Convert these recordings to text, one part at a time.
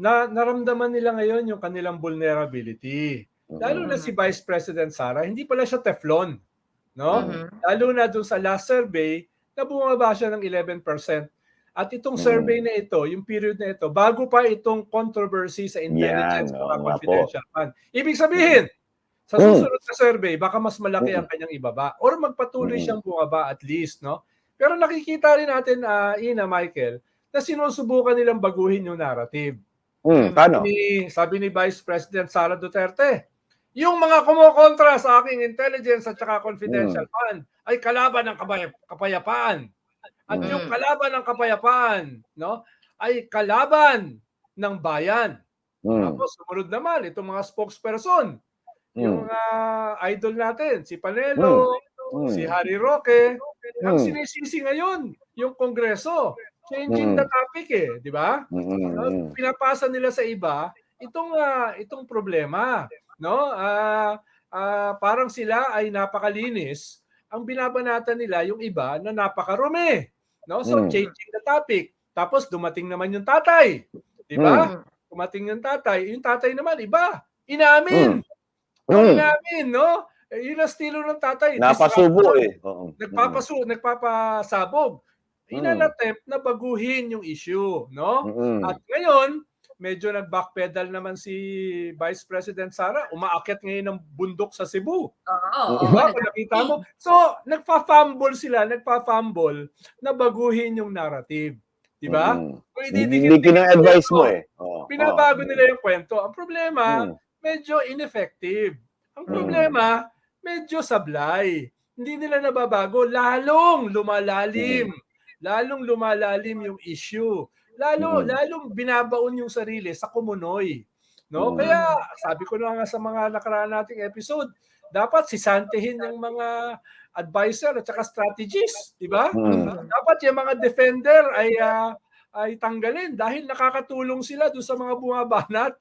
na naramdaman nila ngayon yung kanilang vulnerability. Lalo na si Vice President Sara, hindi pala siya Teflon, no? Mhm. Lalo na dun sa last survey na bumaba siya ng 11%. At itong Mhm. survey na ito, yung period na ito, bago pa itong controversy sa intelligence nga po. confidential fund. Ibig sabihin, sa Mm. susunod na survey, baka mas malaki ang kanyang ibaba or magpatuloy Mm. siyang bumaba at least, no? Pero nakikita rin natin, ah, Ina, Michael, na sinusubukan nilang baguhin yung narrative. Hmm, paano? Ni, sabi ni Vice President Sara Duterte, yung mga kumukontra sa aking intelligence at saka confidential Mm. fund ay kalaban ng kapayapaan. At Mm. yung kalaban ng kapayapaan, no, ay kalaban ng bayan. Hmm, Tapos sumunod naman itong mga spokesperson, yung hmm, mga idol natin, si Panelo, hmm, si Harry Roque, ang Hmm. sinisisi ngayon yung Kongreso. Changing Hmm. the topic eh, di ba? hmm, hmm, No? pinapasa nila sa iba itong ah, itong problema no Ah, ah, parang sila ay napakalinis ang binabanatan nila yung iba na napakarumi no so Mm. changing the topic tapos dumating naman yung tatay di ba Mhm. dumating yung tatay yung tatay naman iba inamin. Ang Hmm. inamin no eh, yun ang estilo ng tatay Napasubo eh. Oo. nagpapasu nagpapasabog Mm. Inanattempt na baguhin yung issue no Hmm, at ngayon, medyo nag-backpedal naman si Vice President Sara. Umaakyat ngayon ng bundok sa Cebu. Oo. Di ba? Kung nakita mo. So, nagpa-fumble sila, nagpa-fumble na baguhin yung narrative. Di ba? hmm. Kung Hindi ididikit-dikit kina-advise mo, mo eh. Oo, Pinabago oo. nila yung kwento. Ang problema, Hmm, medyo ineffective. Ang Mm. problema, medyo sablay. Hindi nila nababago. Lalong lumalalim. Lalong lumalalim yung issue. Lalo, Mm. lalong binabaon yung sarili sa kumunoy. No? Mm. Kaya sabi ko na nga sa mga nakaraan nating episode, dapat sisantihin yung mga advisor at saka strategists, di ba? hmm. Dapat yung mga defender ay ah, ay tanggalin dahil nakakatulong sila doon sa mga bumabanat.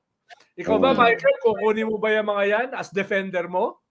Ikaw ba, Mm. Michael, kukunin mo ba yung mga yan as defender mo?